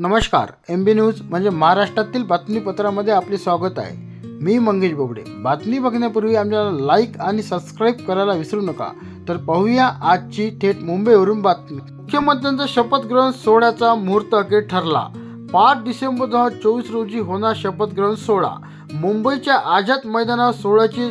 नमस्कार M B news म्हणजे महाराष्ट्रातील बातमीपत्रामध्ये आपले स्वागत आहे. मी मंगेश बोबडे. बातमी बघण्यापूर्वी आमच्याला लाईक आणि सबस्क्राईब करायला विसरू नका. तर पाहूया आजची थेट मुंबईवरून बातमी. मुख्यमंत्र्यांचा शपथग्रहण सोहळ्याचा मुहूर्त अखेर ठरला. पाच डिसेंबर दोन हजार चोवीस रोजी होणार शपथग्रहण सोहळा. मुंबईच्या आझाद मैदानावर सोहळ्याची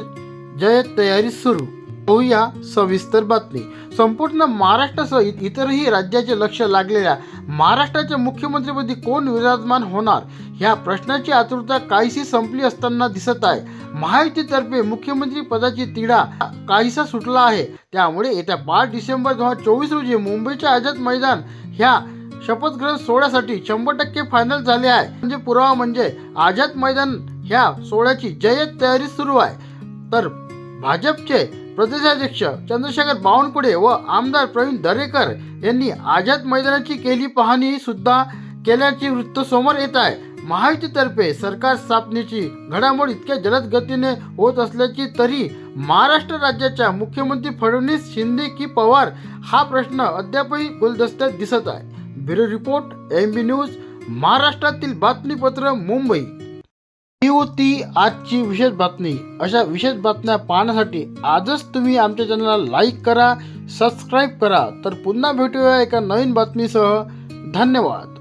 जय तयारी सुरू. पाहूया सविस्तर बातमी. संपूर्ण महाराष्ट्रासहित इतरही राज्याचे लक्ष लागलेल्या महाराष्ट्राच्या मुख्यमंत्रीपदी कोण विराजमान होणार? ह्या प्रश्नाची आतुरता काहीशी संपली असताना दिसत आहे. महायुतीतर्फे मुख्यमंत्री पदाची तिढा काहीसा सुटला आहे. त्यामुळे येत्या पाच डिसेंबर दोन हजार चोवीस रोजी मुंबईच्या आझाद मैदान ह्या शपथग्रहण सोहळ्यासाठी शंभर टक्के फायनल झाले आहे. म्हणजे पुरावा म्हणजे आझाद मैदान ह्या सोहळ्याची जय्यत तयारी सुरू आहे. तर भाजपचे प्रदेशाध्यक्ष चंद्रशेखर बावनकुळे व आमदार प्रवीण दरेकर यांनी आझाद मैदानाची केली पाहणी सुद्धा केल्याचे वृत्त समोर येत आहे. महायुतीतर्फे सरकार स्थापनेची घडामोड इतक्या जलद गतीने होत असल्याची तरी महाराष्ट्र राज्याच्या मुख्यमंत्री फडणवीस शिंदे की पवार हा प्रश्न अद्यापही गुलदस्त्यात दिसत आहे. Bureau report M B news महाराष्ट्रातील बातमीपत्र मुंबई. ही होती आजची विशेष बातमी. अशा विशेष बातम्या पाहण्यासाठी आजच तुम्ही आमच्या चॅनलला लाईक करा सबस्क्राईब करा. तर पुन्हा भेटूया एका नवीन बातमीसह. धन्यवाद.